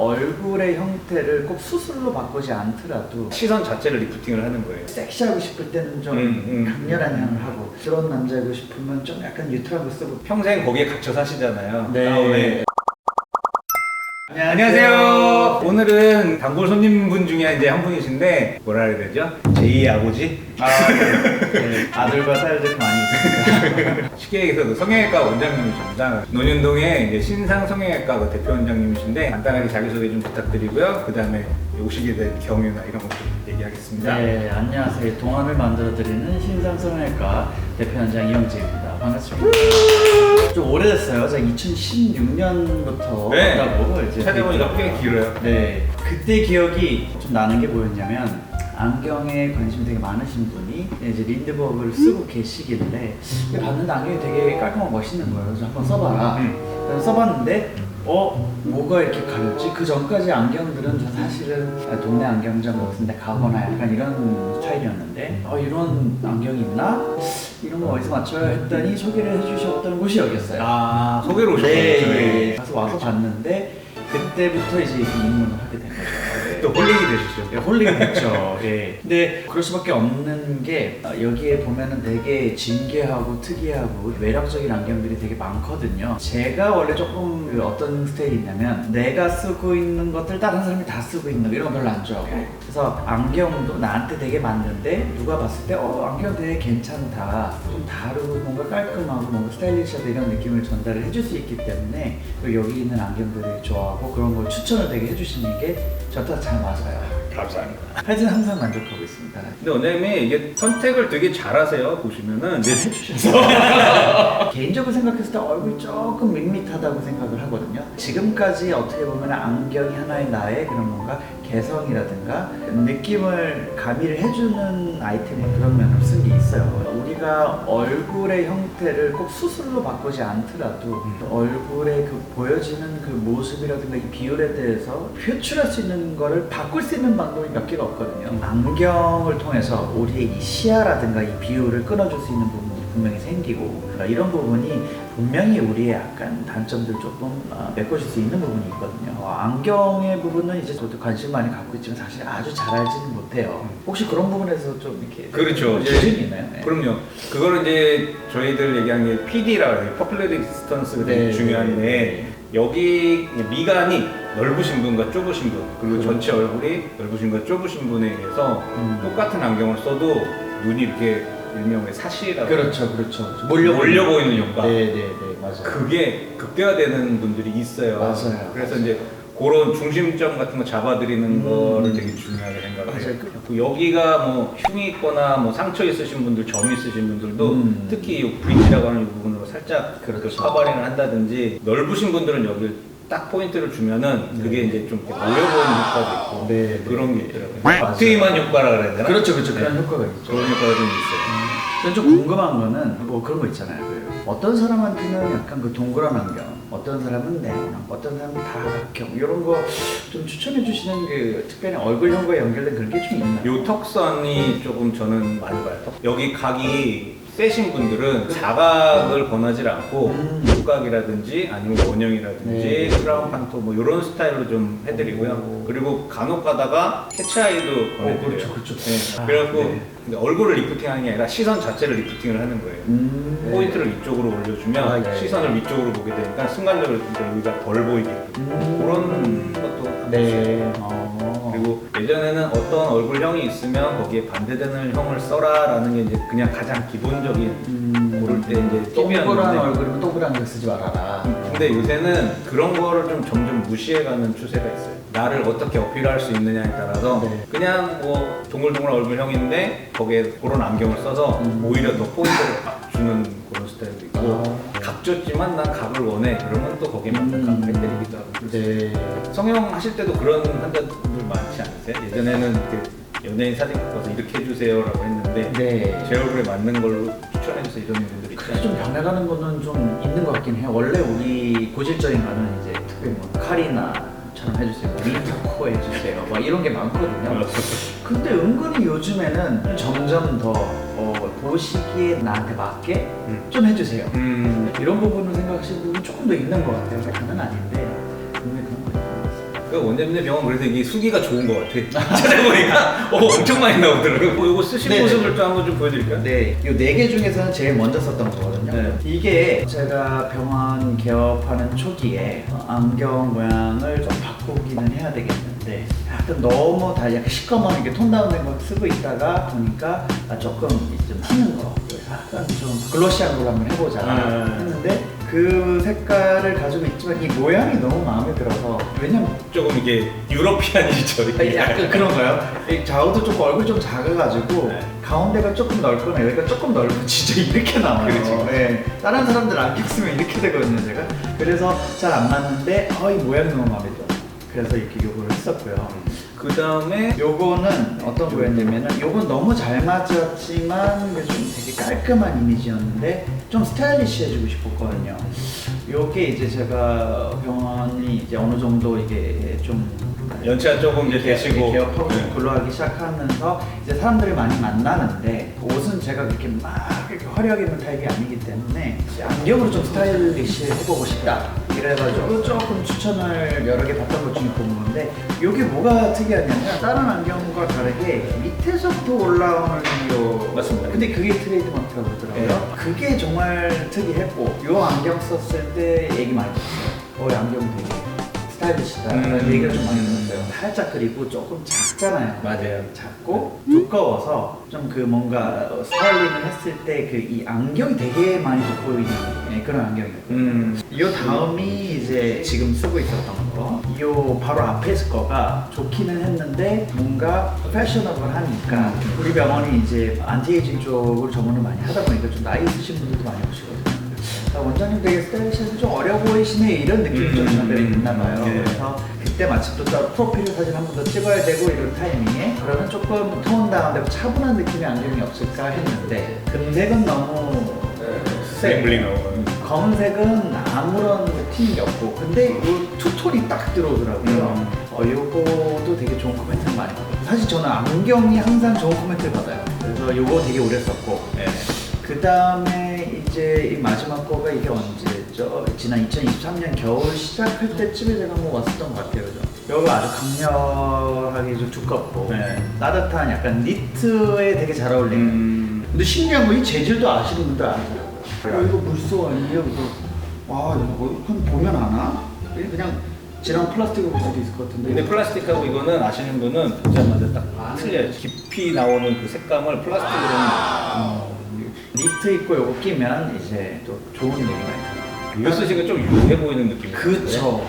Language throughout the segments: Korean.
얼굴의 형태를 꼭 수술로 바꾸지 않더라도 시선 자체를 리프팅을 하는 거예요. 섹시하고 싶을 때는 좀 음, 음. 강렬한 향을 하고 그런 남자이고 싶으면 좀 약간 뉴트럴한 거 쓰고 평생 거기에 갇혀 사시잖아요. 네. 다음에 안녕하세요. 오늘은 단골 손님분 중에 이제 한 분이신데 뭐라 해야 되죠? 제2의 아버지? 아, 네. 네. 아들과 딸들이 많이 있습니다. 쉽게 얘기해서 성형외과 원장님이십니다. 논현동의 이제 신상 성형외과 그 대표 원장님이신데 간단하게 자기소개 좀 부탁드리고요. 그 다음에 오시게 된 경유나 이런 것도 얘기하겠습니다. 네, 안녕하세요. 동안을 만들어드리는 신상 성형외과 대표 원장 이영재입니다. 반갑습니다. 좀 오래됐어요. 제가 2016년부터 네. 한다고 이제 찾아보니까 꽤 길어요. 네, 그때 기억이 좀 나는 게 뭐였냐면 안경에 관심이 되게 많으신 분이 이제 린드버그를 쓰고 계시길래 봤는데 안경이 되게 깔끔하고 멋있는 거예요. 그래서 한번 써봐라. 음. 그래서 써봤는데 어 뭐가 이렇게 가렸지? 그 전까지 안경들은 저 사실은 동네 안경점 같은 데 가거나 약간 이런 스타일이었는데 어 이런 안경이 있나? 이런 거 어디서 맞춰야 했더니 소개를 해주셨던 곳이 여기였어요. 아, 소개로 오셨군요. 네, 저희. 가서 와서 봤는데 그때부터 이제 입문을 하게 된 거죠. 또 홀릭이 되시죠. 예, 홀리게 됐죠. 예. 근데 그럴 수밖에 없는 게 어, 여기에 보면은 되게 진귀하고 특이하고 매력적인 안경들이 되게 많거든요. 제가 원래 조금 그 어떤 스타일이 있냐면 내가 쓰고 있는 것들 다른 사람이 다 쓰고 있는 거 이런 거 별로 안 좋아하고 그래서 안경도 나한테 되게 맞는데 누가 봤을 때 어, 안경 되게 괜찮다. 좀 다르고 뭔가 깔끔하고 뭔가 스타일리시하다 이런 느낌을 전달을 해줄 수 있기 때문에 또 여기 있는 안경들을 좋아하고 그런 걸 추천을 되게 해주시는 게 저한테 잘 맞아요. 감사합니다. 하여튼 항상 만족하고 있습니다. 근데 원장님이 이게 선택을 되게 잘하세요. 보시면은 이제 개인적으로 생각했을 때 얼굴이 조금 밋밋하다고 생각을 하거든요. 지금까지 어떻게 보면 안경이 하나의 나의 그런 뭔가 개성이라든가 느낌을 가미를 해주는 아이템이 그런 면을 쓴 게 있어요. 우리가 얼굴의 형태를 꼭 수술로 바꾸지 않더라도 얼굴의 그 보여지는 그 모습이라든가 이 비율에 대해서 표출할 수 있는 거를 바꿀 수 있는 방법이 몇 개가 없거든요. 안경을 통해서 우리의 이 시야라든가 이 비율을 끊어줄 수 있는 부분이 분명히 생기고 그러니까 이런 부분 이 분명히 우리의 약간 단점들 조금 어, 메꿔줄 수 있는 부분이 있거든요. 어, 안경의 부분은 이제 저도 관심 많이 갖고 있지만 사실 아주 잘 알지는 못해요. 혹시 그런 부분에서 좀 이렇게 그렇죠. 기준이 있나요? 네. 그럼요. 그거를 이제 저희들 얘기하는 게 PD라고 해요. 퍼플레 디스턴스가 되게 네, 중요한데 네. 여기 미간이 넓으신 분과 좁으신 분 그리고 그렇죠. 전체 얼굴이 넓으신 분과 좁으신 분에 의해서 음. 똑같은 안경을 써도 눈이 이렇게 일명의 사시라고 그렇죠, 그렇죠. 몰려, 몰려 보이는 효과 네, 네, 네, 맞아요. 그게 극대화되는 분들이 있어요. 맞아요. 그래서 이제 그런 중심점 같은 거 잡아드리는 음. 거를 되게 중요하게 생각을 해요. 맞아요. 그 여기가 뭐 흉이 있거나 뭐 상처 있으신 분들, 점 있으신 분들도 음. 특히 이 브릿지라고 하는 이 부분으로 살짝 그렇죠. 그 커버링을 한다든지 넓으신 분들은 여기 딱 포인트를 주면은 그게 이제 좀 보이는 효과도 있고 네, 네. 그런 게 있더라고요. 맞아요. 박트임한 효과라 그래야 되나? 그렇죠, 그렇죠. 네. 그런 효과가 있죠. 그런 효과가 좀 있어요. 저는 좀 궁금한 거는 뭐 그런 거 있잖아요. 그 어떤 사람한테는 약간 그 동그란 안경, 어떤 사람은 네모난, 어떤 사람은 다각형 이런 거 좀 추천해 주시는 그 특별히 얼굴형과 연결된 그런 게 좀 있나요? 요 턱선이 조금 저는 많이 봐요. 턱- 여기 각이 세신 분들은 사각을 권하지 않고 음. 육각이라든지 아니면 원형이라든지 네. 크라운 판토 뭐 이런 스타일로 좀 해드리고요. 오. 그리고 간혹 가다가 캐치아이도 권해드려요. 그렇죠, 그렇죠. 네. 아, 그래갖고 네. 근데 얼굴을 리프팅하는 게 아니라 시선 자체를 리프팅을 하는 거예요. 음, 네. 포인트를 위쪽으로 올려주면 아, 네. 시선을 위쪽으로 보게 되니까 순간적으로 이제 여기가 덜 보이게끔 음. 그런 것도 한번 네. 어. 그리고 예전에는 어떤 얼굴형이 있으면 거기에 반대되는 형을 써라라는 게 이제 그냥 가장 기본적인 음, 고를 때 이제 동그란 팁이었는데 얼굴이면 동그란 걸 쓰지 말아라. 근데 요새는 그런 거를 좀 점점 무시해가는 추세가 있어요. 나를 어떻게 어필할 수 있느냐에 따라서 네. 그냥 뭐 동글동글 얼굴형인데 거기에 그런 안경을 써서 음. 오히려 더 포인트를 딱 주는 그런 스타일도 있고 아. 각졌지만 난 각을 원해 그러면 또 거기에 맞는 음. 각을 해드리기도 하고 네. 성형 하실 때도 그런 환자분들 많지 않으세요? 예전에는 이렇게 연예인 사진 갖고서 이렇게 해주세요라고 했는데 네. 제 얼굴에 맞는 걸로 추천해주세요 이런 분들이 그래. 좀 변해가는 거는 좀 있는 것 같긴 해요. 원래 우리 고질적인 거는 이제 특히 뭐 카리나처럼 해주세요, 리터코 해주세요, 막 이런 게 많거든요. 근데 은근히 요즘에는 점점 더 어, 보시기에 나한테 맞게 음. 좀 해주세요. 음, 이런 부분을 생각하시는 분이 조금 더 있는 것 같아요. 다는 아닌데 분명히 그런 것 같습니다. 그 원장님네 병원 그래서 이게 수기가 좋은 것 같아. 찾아보니까 어, 엄청 많이 나오더라고요. 뭐 이거 쓰신 네. 모습을 좀 한번 좀 보여드릴까요? 네, 이 네 개 중에서는 제일 먼저 썼던 거거든요. 네. 이게 제가 병원 개업하는 초기에 어, 안경 모양을 좀 바꾸기는 해야 되겠는데 너무 다 약간 시꺼먼 이게 톤 다운된 거 쓰고 있다가 보니까 아, 조금 좀 튀는 거 약간 좀 글로시한 걸로 한번 해보자 네. 했는데 그 색깔을 가지고 있지만 이 모양이 너무 마음에 들어서 왜냐면 조금 이게 유러피안이죠. 이게. 약간 그런가요? 이 좌우도 좀 얼굴 좀 작아가지고 네. 가운데가 조금 넓거나 여기가 조금 넓으면 진짜 이렇게 나와요. 그렇지, 그렇지. 예. 다른 사람들 안경 쓰면 이렇게 되거든요, 제가. 그래서 잘 안 맞는데 어, 이 모양이 너무 마음에 들어. 그래서 이렇게 요거를 했었고요. 그 다음에 요거는 어떤 거였냐면은 요건 너무 잘 맞았지만 좀 되게 깔끔한 이미지였는데 좀 스타일리시해지고 싶었거든요. 요게 이제 제가 병원이 이제 어느 정도 이게 좀 연차 조금 이제 되시고 개업하고 네. 좀 근로하기 시작하면서 이제 사람들이 많이 만나는데 옷은 제가 그렇게 막 이렇게 화려하게 입는 타입이 아니기 때문에 이제 안경으로 좀 스타일리시 해보고 싶다 이래가지고 조금 추천을 여러 개 받던 것 중에 본 건데 이게 뭐가 특이하냐면 다른 안경과 다르게 밑에서부터 올라오는 요 맞습니다. 근데 그게 트레이드마크라고 그러더라고요 네. 그게 정말 특이했고 요 안경 썼을 때 얘기 많이 들었어요 어, 이 안경 되게 스타일리시다 음. 라는 얘기를 좀 많이 음. 들었어요 살짝 그리고 조금 작잖아요 맞아요. 작고 두꺼워서 좀 그 뭔가 스타일링을 했을 때 그 이 안경이 되게 많이 돋보이는 예, 그런 안경이었거든요 음. 이 다음이 이제 지금 쓰고 있었던 거. 이 바로 앞에 있을 거가 좋기는 했는데 뭔가 패셔너블하니까 우리 병원이 이제 안티에이징 쪽을 전문을 많이 하다 보니까 좀 나이 있으신 분들도 많이 오시거든요. 아, 원장님 되게 스타일리시해서 좀 어려 보이시네 이런 느낌이 좀 음, 전달이 음, 있나 봐요. 네. 그래서 그때 마침 또 따로 프로필 사진 한 번 더 찍어야 되고 이런 타이밍에 그러면 조금 톤 다운되고 차분한 느낌의 안경이 없을까 했는데 금색은 너무 세. 블링블링 나오고. 검은색은 아무런 게 없고 근데 이 투톤이 딱 들어오더라고요 음. 어, 요거도 되게 좋은 코멘트를 많이 받아요 사실 저는 안경이 항상 좋은 코멘트를 받아요 그래서 요거 되게 오래 썼고 네. 그 다음에 이제 이 마지막 거가 이게 언제죠? 지난 2023년 겨울 시작할 때쯤에 제가 한번 왔었던 것 같아요? 요거 아주 강렬하게 좀 두껍고 네. 따뜻한 약간 니트에 되게 잘 어울리는 음. 근데 신기한 건이 재질도 아시는 분들 알더라고요. 어, 이거 물소 아니에요? 그래서 와 이거 한 보면 아나? 그냥 지난 플라스틱으로 볼 수도 있을 것 같은데. 근데 플라스틱하고 이거는 아시는 분은 보자마자 딱 틀려요. 깊이 나오는 그 색감을 플라스틱으로는 어, 니트 입고 이거 끼면 이제 또 좋은 얘기 많이 들어요. 이거 쓰시니까 좀 유해 보이는 느낌이 그쵸.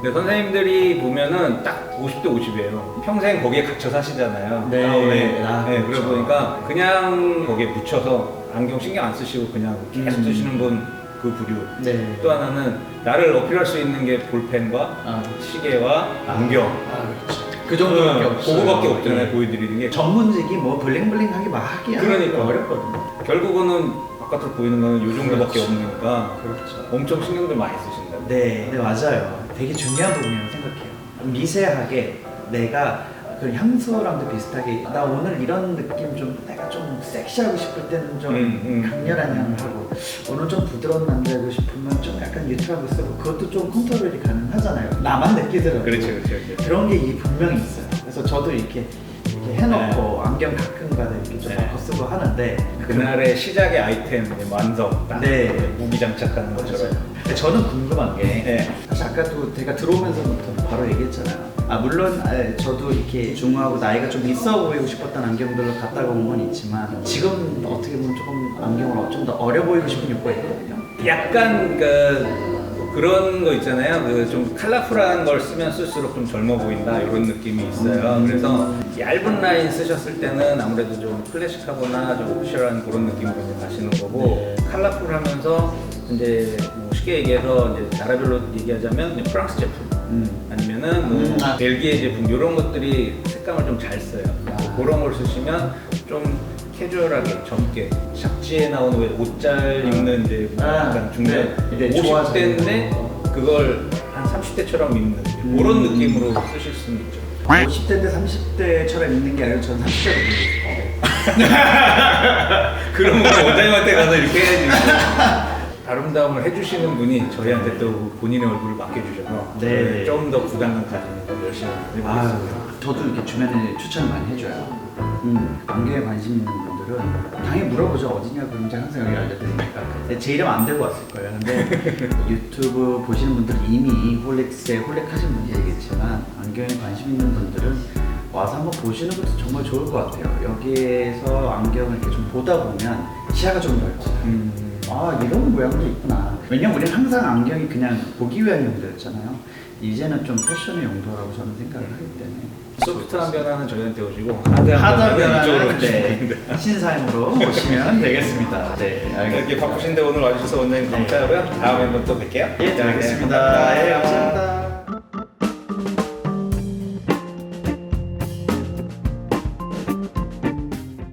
근데 선생님들이 보면은 딱 50대 50이에요. 평생 거기에 갇혀 사시잖아요. 네. 아, 네, 그렇죠. 그러다 보니까 그냥 거기에 묻혀서 안경 신경 안 쓰시고 그냥 계속 음. 쓰시는 분 그 부류. 네. 또 하나는 나를 어필할 수 있는 게 볼펜과 아, 시계와 안경. 아 그렇죠. 그 정도밖에 어, 없어요. 그거밖에 없잖아요. 예. 보여드리는 게. 전문직이 뭐 블링블링하게 막 하기 그러니까. 어렵거든요. 결국은 바깥으로 보이는 거는 요 정도밖에 그렇죠. 없으니까 그렇죠. 엄청 신경들 많이 쓰신다. 네, 네 맞아요. 되게 중요한 부분이라고 생각해요. 미세하게 내가 그 향수랑도 비슷하게 나 오늘 이런 느낌 좀 내가 좀 섹시하고 싶을 때는 좀 음, 음. 강렬한 향을 하고 오늘 좀 부드러운 남자고 싶으면 좀 약간 뉴트하고 쓰고 그것도 좀 컨트롤이 가능하잖아요. 나만 느끼더라고요. 그렇죠, 그렇죠, 그렇죠. 그런 게이 분명히 있어요. 그래서 저도 이렇게, 이렇게 해놓고 안경 가끔가다 이렇게 좀 네. 바꿔 쓰고 하는데 그날의 시작의 아이템 완성 딱 네. 무기 장착하는 것처럼. 맞아요. 저는 궁금한 게 네. 사실 아까도 제가 들어오면서부터 바로 얘기했잖아요. 아 물론 아, 저도 이렇게 중후하고 나이가 좀 있어 보이고 싶었던 안경들을 갖다가 온건 있지만 지금 어떻게 보면 조금 안경을 좀 더 어려 보이고 싶은 욕구가 있거든요. 약간 그 그런 거 있잖아요. 그 좀 컬러풀한 걸 쓰면 쓸수록 좀 젊어 보인다 이런 느낌이 있어요. 음. 그래서 얇은 라인 쓰셨을 때는 아무래도 좀 클래식하거나 좀 오피셜한 그런 느낌으로 이제 가시는 거고 네. 컬러풀하면서 이제 뭐 쉽게 얘기해서 이제 나라별로 얘기하자면 이제 프랑스 제품 음. 아니면은 뭐 음, 아. 벨기에 제품 이런 것들이 색감을 좀 잘 써요. 아. 뭐 그런 걸 쓰시면 좀 캐주얼하게 젊게 잡지에 나오는 왜 옷잘 입는 이제 뭐 아, 약간 중년 네. 이제 좋아서 50대인데 그걸 한 30대처럼 입는 음. 그런 느낌으로 쓰실 수는 있죠. 50대인데 30대처럼 있는 게 아니라 저는 30대로 보이고 싶어요. 그러면 원장님한테 가서 이렇게 해야지. 아름다움을 해주시는 분이 저희한테 또 본인의 얼굴을 맡겨주셔서 네. 조금 더 부담감 가지고 열심히 해보겠습니다. 아, 저도 이렇게 주변에 추천을 많이 해줘요. 음, 안경에 관심 있는 분들은 당연히 물어보죠. 어디냐 그러면 제가 항상 여기 알려드리니까. 근데 제 이름 안 대고 왔을 거예요. 근데 유튜브 보시는 분들 이미 홀릭스에 홀릭하신 분들이겠지만 안경에 관심 있는 분들은 와서 한번 보시는 것도 정말 좋을 것 같아요. 여기에서 안경을 이렇게 좀 보다 보면 시야가 좀 넓어요. 음, 아 이런 모양도 있구나. 왜냐면 우리는 항상 안경이 그냥 보기 위한 용도였잖아요. 이제는 좀 패션의 용도라고 저는 생각을 하기 때문에 소프트한 변화는 저희한테 오시고 하드한 하다 변화는 네. 신사임으로 오시면 되겠습니다. 네, 이렇게 알겠습니다. 바쁘신데 오늘 와주셔서 원장님 감사하고요. 다음에 한번 또 뵐게요. 예, 잘 알겠습니다. 감사합니다. 예, 감사합니다.